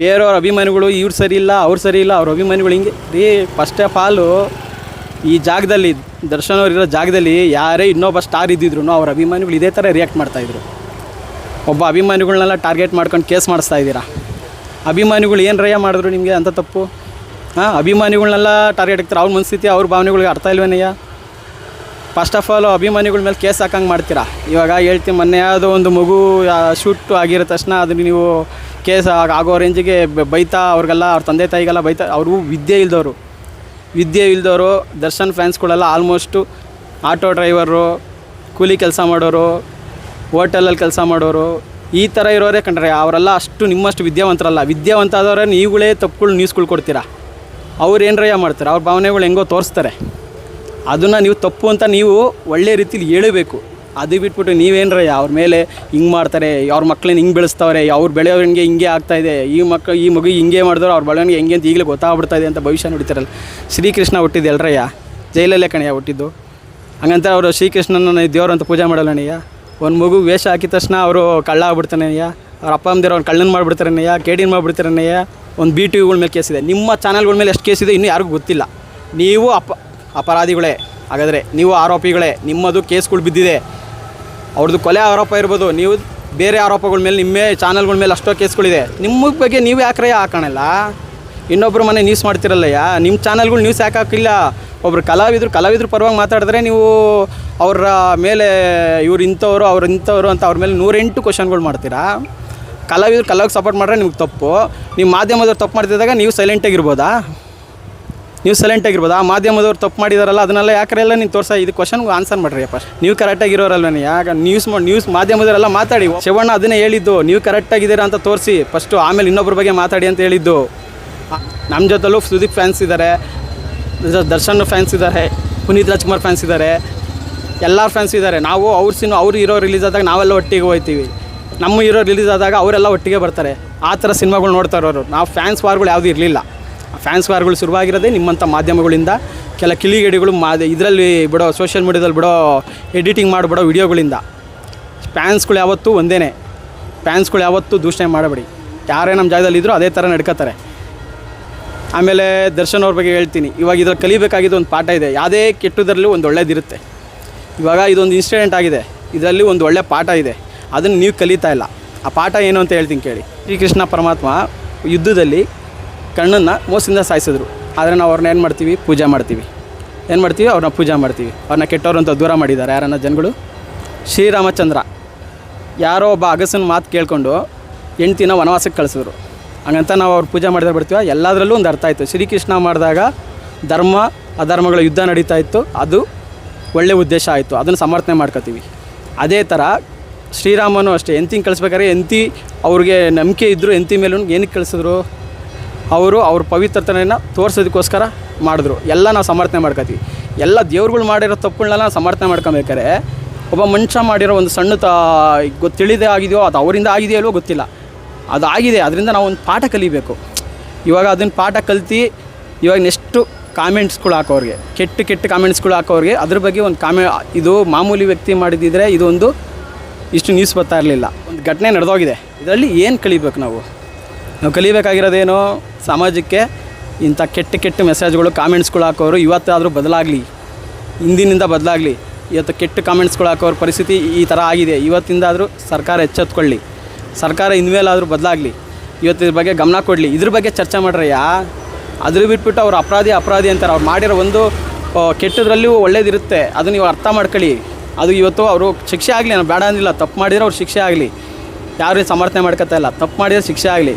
ಬೇರೆಯವ್ರ ಅಭಿಮಾನಿಗಳು ಇವ್ರು ಸರಿ ಇಲ್ಲ, ಅವ್ರು ಸರಿ ಇಲ್ಲ, ಅವ್ರ ಅಭಿಮಾನಿಗಳು ಹಿಂಗೆ ರೀ ಫಸ್ಟ್ ಆಫ್ ಆಲು ಈ ಜಾಗದಲ್ಲಿ ದರ್ಶನ್ ಅವ್ರು ಇರೋ ಜಾಗದಲ್ಲಿ ಯಾರೇ ಇನ್ನೊಬ್ಬ ಸ್ಟಾರ್ ಇದ್ದಿದ್ರು ಅವ್ರ ಅಭಿಮಾನಿಗಳು ಇದೇ ಥರ ರಿಯಾಕ್ಟ್ ಮಾಡ್ತಾಯಿದ್ರು ಒಬ್ಬ ಅಭಿಮಾನಿಗಳನ್ನೆಲ್ಲ ಟಾರ್ಗೆಟ್ ಮಾಡ್ಕೊಂಡು ಕೇಸ್ ಮಾಡಿಸ್ತಾ ಇದ್ದೀರಾ? ಅಭಿಮಾನಿಗಳು ಏನು ರಯ್ಯ ಮಾಡಿದ್ರು ನಿಮಗೆ ಅಂತ ತಪ್ಪು? ಹಾಂ ಅಭಿಮಾನಿಗಳನ್ನೆಲ್ಲ ಟಾರ್ಗೆಟ್ ಆಗ್ತಾರೆ ಅವ್ರ ಮನಸ್ಥಿತಿ, ಅವ್ರ ಭಾವನೆಗಳಿಗೆ ಅರ್ಥ ಇಲ್ವೇನಯ್ಯ? ಫಸ್ಟ್ ಆಫ್ ಆಲ್ ಅಭಿಮಾನಿಗಳ ಮೇಲೆ ಕೇಸ್ ಹಾಕಂಗೆ ಮಾಡ್ತೀರಾ? ಇವಾಗ ಹೇಳ್ತೀನಿ ಮೊನ್ನೆ ಯಾವುದೋ ಒಂದು ಮಗು ಶೂಟ್ ಆಗಿರೋ ತಕ್ಷಣ ಅದನ್ನ ನೀವು ಕೇಸ್ ಆಗೋ ರೇಂಜಿಗೆ ಬೈತಾ ಅವ್ರಿಗೆಲ್ಲ, ಅವ್ರ ತಂದೆ ತಾಯಿಗೆಲ್ಲ ಬೈತಾ, ಅವ್ರಿಗೂ ವಿದ್ಯೆ ಇಲ್ದವರು ವಿದ್ಯೆ ಇಲ್ದವರು ದರ್ಶನ್ ಫ್ಯಾನ್ಸ್ಗಳೆಲ್ಲ ಆಲ್ಮೋಸ್ಟು ಆಟೋ ಡ್ರೈವರು, ಕೂಲಿ ಕೆಲಸ ಮಾಡೋರು, ಹೋಟೆಲಲ್ಲಿ ಕೆಲಸ ಮಾಡೋರು, ಈ ಥರ ಇರೋರೇ ಕಂಡ್ರೆ ಅವರೆಲ್ಲ ಅಷ್ಟು ನಿಮ್ಮಷ್ಟು ವಿದ್ಯಾವಂತರಲ್ಲ. ವಿದ್ಯಾವಂತ ಆದವರೇ ನೀವುಗಳೇ ತಪ್ಪುಗಳು ನ್ಯೂಸ್ಗಳು ಕೊಡ್ತೀರಾ? ಅವ್ರು ಏನರಯ್ಯ ಮಾಡ್ತಾರೆ? ಅವ್ರ ಭಾವನೆಗಳು ಹೆಂಗೋ ತೋರಿಸ್ತಾರೆ. ಅದನ್ನು ನೀವು ತಪ್ಪು ಅಂತ ನೀವು ಒಳ್ಳೆ ರೀತಿಲಿ ಹೇಳಬೇಕು. ಅದು ಬಿಟ್ಬಿಟ್ಟು ನೀವೇನ್ರಿ? ಅವ್ರ ಮೇಲೆ ಹಿಂಗೆ ಮಾಡ್ತಾರೆ, ಅವ್ರ ಮಕ್ಳನ್ನ ಹಿಂಗೆ ಬೆಳೆಸ್ತವ್ರೆ, ಅವ್ರ ಬೆಳೆಯೋರಿಗೆ ಹಿಂಗೆ ಆಗ್ತಾ ಇದೆ, ಈ ಮಕ್ಕಳು ಈ ಮಗು ಹಿಂಗೆ ಮಾಡಿದ್ರು, ಅವ್ರ ಬೆಳವಣಿಗೆ ಹೆಂಗೆ ಅಂತ ಈಗಲೇ ಗೊತ್ತಾಗ್ಬಿಡ್ತಾ ಇದೆ ಅಂತ ಭವಿಷ್ಯ ನೋಡ್ತಾರಲ್ಲ ಶ್ರೀಕೃಷ್ಣ ಹುಟ್ಟಿದೆ ಅಲ್ರಯ್ಯ ಜೈಲಲ್ಲೇ ಕಣಯ್ಯ ಹುಟ್ಟಿದ್ದು. ಹಂಗಂತ ಅವರು ಶ್ರೀಕೃಷ್ಣನ ದೇವ್ರು ಅಂತ ಪೂಜೆ ಮಾಡಲ್ಲಣ್ಣಯ್ಯ ಒಂದು ಮಗು ವೇಷ ಹಾಕಿದ ತಕ್ಷಣ ಅವರು ಕಳ್ಳ ಆಗ್ಬಿಡ್ತಾನಯ್ಯ ಅವ್ರ ಅಪ್ಪ ಅಮ್ಮದಿರೋ ಅವ್ನು ಕಳ್ಳನ ಮಾಡಿಬಿಡ್ತಾರನಯ್ಯ ಕೇಡಿನ ಮಾಡಿಬಿಡ್ತಾರನಯ್ಯ ಒಂದು ಬಿ ಟಿ ವಿಗಳ ಮೇಲೆ ಕೇಸ್ ಇದೆ. ನಿಮ್ಮ ಚಾನಲ್ಗಳ ಮೇಲೆ ಎಷ್ಟು ಕೇಸ್ ಇದೆ ಇನ್ನೂ ಯಾರಿಗೂ ಗೊತ್ತಿಲ್ಲ. ನೀವು ಅಪ, ಅಪರಾಧಿಗಳೇ. ಹಾಗಾದರೆ ನೀವು ಆರೋಪಿಗಳೇ. ನಿಮ್ಮದು ಕೇಸ್ಗಳು ಬಿದ್ದಿದೆ. ಅವ್ರದ್ದು ಕೊಲೆ ಆರೋಪ ಇರ್ಬೋದು, ನೀವು ಬೇರೆ ಆರೋಪಗಳ ಮೇಲೆ, ನಿಮ್ಮೇ ಚಾನಲ್ಗಳ ಮೇಲೆ ಅಷ್ಟೋ ಕೇಸ್ಗಳಿದೆ. ನಿಮ್ಮ ಬಗ್ಗೆ ನೀವು ಯಾಕ್ರಯ್ಯ ಹಾಕೋಣಲ್ಲ ಇನ್ನೊಬ್ಬರು ಮನೆ ನ್ಯೂಸ್ ಮಾಡ್ತಿರಲ್ಲಯ್ಯ? ನಿಮ್ಮ ಚಾನಲ್ಗಳು ನ್ಯೂಸ್ ಯಾಕೆ ಹಾಕಿಲ್ಲ? ಒಬ್ರು ಕಲಾವಿದರು ಕಲಾವಿದ್ರ ಪರವಾಗಿ ಮಾತಾಡಿದ್ರೆ ನೀವು ಅವರ ಮೇಲೆ ಇವ್ರು ಇಂಥವ್ರು, ಅವ್ರು ಇಂಥವ್ರು ಅಂತ ಅವ್ರ ಮೇಲೆ ನೂರೆಂಟು ಕ್ವಶನ್ಗಳು ಮಾಡ್ತೀರಾ? ಕಲಾವಿದ್ರು ಕಲಾವಿಗೆ ಸಪೋರ್ಟ್ ಮಾಡಿದ್ರೆ ನಿಮ್ಗೆ ತಪ್ಪು. ನಿಮ್ಮ ಮಾಧ್ಯಮದವ್ರು ತಪ್ಪು ಮಾಡ್ತಿದ್ದಾಗ ನೀವು ಸೈಲೆಂಟಾಗಿರ್ಬೋದಾ ನೀವು ಸೈಲೆಂಟ್ ಆಗಿರ್ಬೋದು. ಆ ಮಾಧ್ಯಮದವ್ರು ತಪ್ಪು ಮಾಡಿದಾರಲ್ಲ, ಅದನ್ನೆಲ್ಲ ಯಾಕರೆಲ್ಲ ನೀನು ತೋರಿಸ, ಇದು ಕ್ವಶನ್ಗೆ ಆನ್ಸರ್ ಮಾಡ್ರಿ ಅಪ್ಪ ನೀವು ಕರೆಕ್ಟಾಗಿರೋರಲ್ವೇನೆ ಯಾಕ ನ್ಯೂಸ್ ನ್ಯೂಸ್ ಮಾಧ್ಯಮದವರೆಲ್ಲ ಮಾತಾಡಿ. ಶಿವಣ್ಣ ಅದನ್ನೇ ಹೇಳಿದ್ದು, ನೀವು ಕರೆಕ್ಟಾಗಿದ್ದೀರಾ ಅಂತ ತೋರಿಸಿ. ಫಸ್ಟು ಆಮೇಲೆ ಇನ್ನೊಬ್ಬರ ಬಗ್ಗೆ ಮಾತಾಡಿ ಅಂತ ಹೇಳಿದ್ದು. ನಮ್ಮ ಜೊತೆಲೂ ಸುದೀಪ್ ಫ್ಯಾನ್ಸ್ ಇದ್ದಾರೆ ದರ್ಶನ್ ಫ್ಯಾನ್ಸ್ ಇದ್ದಾರೆ ಪುನೀತ್ ರಾಜ್ಕುಮಾರ್ ಫ್ಯಾನ್ಸ್ ಇದ್ದಾರೆ ಎಲ್ಲ ಫ್ಯಾನ್ಸ್ ಇದ್ದಾರೆ ನಾವು ಅವ್ರ ಸಿನಿಮಾ ಅವ್ರು ಇರೋ ರಿಲೀಸ್ ಆದಾಗ ನಾವೆಲ್ಲ ಒಟ್ಟಿಗೆ ಹೋಗ್ತೀವಿ ನಮ್ಮ ಇರೋ ರಿಲೀಸ್ ಆದಾಗ ಅವರೆಲ್ಲ ಒಟ್ಟಿಗೆ ಬರ್ತಾರೆ. ಆ ಥರ ಸಿನಿಮಾಗಳು ನೋಡ್ತಾ ಇರೋರು. ನಾವು ಫ್ಯಾನ್ಸ್ ವಾರ್ಗಳು ಯಾವುದೂ ಇರಲಿಲ್ಲ. ಫ್ಯಾನ್ಸ್ ವಾರ್ಗಳು ಶುರುವಾಗಿರೋದೇ ನಿಮ್ಮಂಥ ಮಾಧ್ಯಮಗಳಿಂದ, ಕೆಲ ಕಿಲಿಗೇಡಿಗಳು ಮಾದ ಇದರಲ್ಲಿ ಬಿಡೋ ಸೋಷಿಯಲ್ ಮೀಡ್ಯಾದಲ್ಲಿ ಬಿಡೋ ಎಡಿಟಿಂಗ್ ಮಾಡಿಬಿಡೋ ವಿಡಿಯೋಗಳಿಂದ ಫ್ಯಾನ್ಸ್ಗಳು ಯಾವತ್ತೂ ಒಂದೇ ಫ್ಯಾನ್ಸ್ಗಳು ಯಾವತ್ತೂ ದೂಷಣೆ ಮಾಡಬೇಡಿ. ಯಾರೇ ನಮ್ಮ ಜಾಗದಲ್ಲಿ ಇದ್ದರೂ ಅದೇ ಥರ ನಡ್ಕೋತಾರೆ. ಆಮೇಲೆ ದರ್ಶನ್ ಅವ್ರ ಬಗ್ಗೆ ಹೇಳ್ತೀನಿ. ಇವಾಗ ಇದ್ರಲ್ಲಿ ಕಲಿಬೇಕಾಗಿದ್ದು ಒಂದು ಪಾಠ ಇದೆ. ಯಾವುದೇ ಕೆಟ್ಟದರಲ್ಲೂ ಒಂದು ಒಳ್ಳೇದಿರುತ್ತೆ. ಇವಾಗ ಇದೊಂದು ಇನ್ಸಿಡೆಂಟ್ ಆಗಿದೆ. ಇದರಲ್ಲಿ ಒಂದು ಒಳ್ಳೆ ಪಾಠ ಇದೆ. ಅದನ್ನು ನೀವು ಕಲಿತಾ ಇಲ್ಲ. ಆ ಪಾಠ ಏನು ಅಂತ ಹೇಳ್ತೀನಿ ಕೇಳಿ. ಶ್ರೀಕೃಷ್ಣ ಪರಮಾತ್ಮ ಯುದ್ಧದಲ್ಲಿ ಕಣ್ಣನ್ನು ಮೋಸದಿಂದ ಸಾಯಿಸಿದ್ರು. ಆದರೆ ನಾವು ಅವ್ರನ್ನ ಏನು ಮಾಡ್ತೀವಿ? ಪೂಜೆ ಮಾಡ್ತೀವಿ. ಏನು ಮಾಡ್ತೀವಿ? ಅವ್ರನ್ನ ಪೂಜೆ ಮಾಡ್ತೀವಿ. ಅವ್ರನ್ನ ಕೆಟ್ಟವ್ರು ಅಂತ ದೂರ ಮಾಡಿದ್ದಾರೆ. ಯಾರನ್ನ? ಜನಗಳು? ಶ್ರೀರಾಮಚಂದ್ರ. ಯಾರೋ ಒಬ್ಬ ಅಗಸನ ಮಾತು ಕೇಳಿಕೊಂಡು ಹೆಂಡ್ತಿನ ವನವಾಸಕ್ಕೆ ಕಳಿಸಿದ್ರು. ಹಂಗಂತ ನಾವು ಅವ್ರು ಪೂಜೆ ಮಾಡಿದ್ರೆ ಬಿಡ್ತೀವ ಎಲ್ಲದರಲ್ಲೂ ಒಂದು ಅರ್ಥ ಆಯಿತು. ಶ್ರೀಕೃಷ್ಣ ಮಾಡಿದಾಗ ಧರ್ಮ, ಅಧರ್ಮಗಳ ಯುದ್ಧ ನಡೀತಾ ಇತ್ತು. ಅದು ಒಳ್ಳೆಯ ಉದ್ದೇಶ ಆಯಿತು. ಅದನ್ನು ಸಮರ್ಥನೆ ಮಾಡ್ಕೋತೀವಿ. ಅದೇ ಥರ ಶ್ರೀರಾಮನು ಅಷ್ಟೇ. ಎಂತಿಂಗೆ ಕಳಿಸ್ಬೇಕಾದ್ರೆ ಎಂತಿ ಅವ್ರಿಗೆ ನಂಬಿಕೆ ಇದ್ದರು ಎಂತಿ ಮೇಲೂ ಏನಕ್ಕೆ ಕಳಿಸಿದ್ರು? ಅವರು ಅವ್ರ ಪವಿತ್ರತನೆಯನ್ನು ತೋರಿಸೋದಕ್ಕೋಸ್ಕರ ಮಾಡಿದ್ರು. ಎಲ್ಲ ನಾವು ಸಮರ್ಥನೆ ಮಾಡ್ಕೋತೀವಿ. ಎಲ್ಲ ದೇವ್ರುಗಳು ಮಾಡಿರೋ ತಪ್ಪುಗಳನ್ನೆಲ್ಲ ನಾವು ಸಮರ್ಥನೆ ಮಾಡ್ಕೊಬೇಕಾರೆ ಒಬ್ಬ ಮನುಷ್ಯ ಮಾಡಿರೋ ಒಂದು ಸಣ್ಣ ತ ಗೊತ್ತಿಳಿದೇ ಆಗಿದೆಯೋ ಅದು ಅವರಿಂದ ಆಗಿದೆಯೋ ಅಲ್ವೋ ಗೊತ್ತಿಲ್ಲ. ಅದು ಆಗಿದೆ. ಅದರಿಂದ ನಾವು ಒಂದು ಪಾಠ ಕಲಿಬೇಕು. ಇವಾಗ ಅದನ್ನು ಪಾಠ ಕಲ್ತು ಇವಾಗ ನೆಕ್ಸ್ಟು ಕಾಮೆಂಟ್ಸ್ಗಳು ಹಾಕೋರಿಗೆ. ಕೆಟ್ಟ ಕೆಟ್ಟ ಕಾಮೆಂಟ್ಸ್ಗಳು ಹಾಕೋರಿಗೆ. ಅದ್ರ ಬಗ್ಗೆ ಒಂದು ಕಾಮೆ ಇದು ಮಾಮೂಲಿ ವ್ಯಕ್ತಿ ಮಾಡಿದ್ದಿದ್ರೆ ಇದೊಂದು ಇಷ್ಟು ನ್ಯೂಸ್ ಬರ್ತಾ ಇರಲಿಲ್ಲ. ಒಂದು ಘಟನೆ ನಡೆದೋಗಿದೆ. ಇದರಲ್ಲಿ ಏನು ಕಲಿಬೇಕು ನಾವು? ನಾವು ಕಲಿಬೇಕಾಗಿರೋದೇನು? ಸಮಾಜಕ್ಕೆ ಇಂಥ ಕೆಟ್ಟ ಕೆಟ್ಟ ಮೆಸೇಜ್ಗಳು ಕಾಮೆಂಟ್ಸ್ಗಳು ಹಾಕೋರು ಇವತ್ತಾದರೂ ಬದಲಾಗಲಿ, ಹಿಂದಿನಿಂದ ಬದಲಾಗಲಿ, ಇವತ್ತು ಕೆಟ್ಟ ಕಾಮೆಂಟ್ಸ್ಗಳು ಹಾಕೋರ ಪರಿಸ್ಥಿತಿ ಈ ಥರ ಆಗಿದೆ. ಇವತ್ತಿಂದಾದರೂ ಸರ್ಕಾರ ಎಚ್ಚೆತ್ಕೊಳ್ಳಿ. ಸರ್ಕಾರ ಇನ್ಮೇಲಾದರೂ ಬದಲಾಗಲಿ. ಇವತ್ತು ಇದ್ರ ಬಗ್ಗೆ ಗಮನ ಕೊಡಲಿ. ಇದ್ರ ಬಗ್ಗೆ ಚರ್ಚೆ ಮಾಡ್ರಯ್ಯ. ಅದ್ರ ಬಿಟ್ಬಿಟ್ಟು ಅವ್ರು ಅಪರಾಧಿ ಅಪರಾಧಿ ಅಂತಾರೆ. ಅವ್ರು ಮಾಡಿರೋ ಒಂದು ಕೆಟ್ಟದರಲ್ಲಿಯೂ ಕೆಟ್ಟದ್ರಲ್ಲಿಯೂ ಒಳ್ಳೇದಿರುತ್ತೆ. ಅದನ್ನು ನೀವು ಅರ್ಥ ಮಾಡ್ಕೊಳ್ಳಿ. ಅದು ಇವತ್ತು ಅವರು ಶಿಕ್ಷೆ ಆಗಲಿ ನಾನು ಬೇಡ ಅಂದಿಲ್ಲ. ತಪ್ಪು ಮಾಡಿದರೆ ಅವ್ರು ಶಿಕ್ಷೆ ಆಗಲಿ. ಯಾರು ಸಮರ್ಥನೆ ಮಾಡ್ಕೊತಾ ಇಲ್ಲ. ತಪ್ಪು ಮಾಡಿದರೆ ಶಿಕ್ಷೆ ಆಗಲಿ.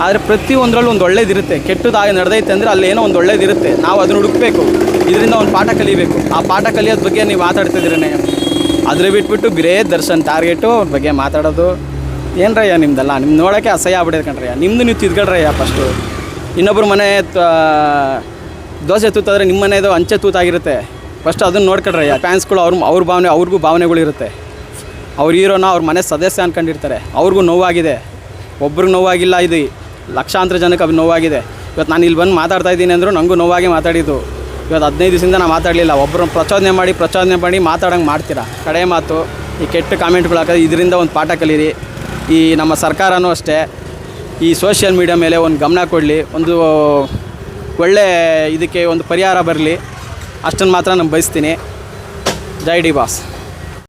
ಆದರೆ ಪ್ರತಿಯೊಂದರಲ್ಲೂ ಒಂದು ಒಳ್ಳೇದಿರುತ್ತೆ. ಕೆಟ್ಟದಾಗಿ ನಡೆದೈತೆ ಅಂದರೆ ಅಲ್ಲಿ ಏನೋ ಒಂದು ಒಳ್ಳೇದಿರುತ್ತೆ. ನಾವು ಅದನ್ನು ಹುಡುಕ್ಬೇಕು. ಇದರಿಂದ ಒಂದು ಪಾಠ ಕಲಿಬೇಕು. ಆ ಪಾಠ ಕಲಿಯೋದ್ರ ಬಗ್ಗೆ ನೀವು ಮಾತಾಡ್ತಿದ್ದೀರೇ ಅದ್ರ ಬಿಟ್ಬಿಟ್ಟು ಬರೇ ದರ್ಶನ್ ಟಾರ್ಗೆಟು ಅವ್ರ ಬಗ್ಗೆ ಮಾತಾಡೋದು. ಏನ್ರಯ್ಯ ನಿಮ್ದಲ್ಲ? ನಿಮ್ಮ ನೋಡೋಕ್ಕೆ ಅಸಹ್ಯ ಆಗ್ಬಿಡೋದು ಕಣ್ರಯ್ಯ. ನಿಮ್ಮದು ನೀವು ತಿದ್ಕೊಳ್ರಯ್ಯ ಫಸ್ಟು ಇನ್ನೊಬ್ರ ಮನೆ ದೋಸೆ ತೂತಾದರೆ ನಿಮ್ಮ ಮನೆದು ಅಂಚೆ ತೂತಾಗಿರುತ್ತೆ. ಫಸ್ಟ್ ಅದನ್ನು ನೋಡ್ಕೊಳ್ರಯ್ಯ. ಫ್ಯಾನ್ಸ್ಗಳು ಅವ್ರ ಅವ್ರ ಭಾವನೆ, ಅವ್ರಿಗೂ ಭಾವನೆಗಳಿರುತ್ತೆ. ಅವ್ರು ಹೀರೋನ ಅವ್ರ ಮನೆ ಸದಸ್ಯ ಅನ್ಕೊಂಡಿರ್ತಾರೆ. ಅವ್ರಿಗೂ ನೋವಾಗಿದೆ. ಒಬ್ರಿಗೆ ನೋವಾಗಿಲ್ಲ ಇದು. ಲಕ್ಷಾಂತರ ಜನಕ್ಕೆ ಅದು ನೋವಾಗಿದೆ. ಇವತ್ತು ನಾನು ಇಲ್ಲಿ ಬಂದು ಮಾತಾಡ್ತಾ ಇದ್ದೀನಿ ಅಂದರೂ ನನಗೂ ನೋವಾಗಿ ಮಾತಾಡಿದ್ದು. ಇವತ್ತು ಹದಿನೈದು ದಿವಸದಿಂದ ನಾನು ಮಾತಾಡಲಿಲ್ಲ. ಒಬ್ಬರು ಪ್ರಚೋದನೆ ಮಾಡಿ ಪ್ರಚೋದನೆ ಮಾಡಿ ಮಾತಾಡೋಂಗೆ ಮಾಡ್ತೀರಾ? ಕಡೆ ಮಾತು, ಈ ಕೆಟ್ಟ ಕಾಮೆಂಟ್ಗಳು ಹಾಕೋದು ಇದರಿಂದ ಒಂದು ಪಾಠ ಕಲೀರಿ. ಈ ನಮ್ಮ ಸರ್ಕಾರನೂ ಅಷ್ಟೇ, ಈ ಸೋಷಿಯಲ್ ಮೀಡಿಯಾ ಮೇಲೆ ಒಂದು ಗಮನ ಕೊಡಲಿ. ಒಂದು ಒಳ್ಳೆ ಇದಕ್ಕೆ ಒಂದು ಪರಿಹಾರ ಬರಲಿ. ಅಷ್ಟನ್ನು ಮಾತ್ರ ನಾನು ಬಯಸ್ತೀನಿ. ಜೈ ಡಿ ಬಾಸ್.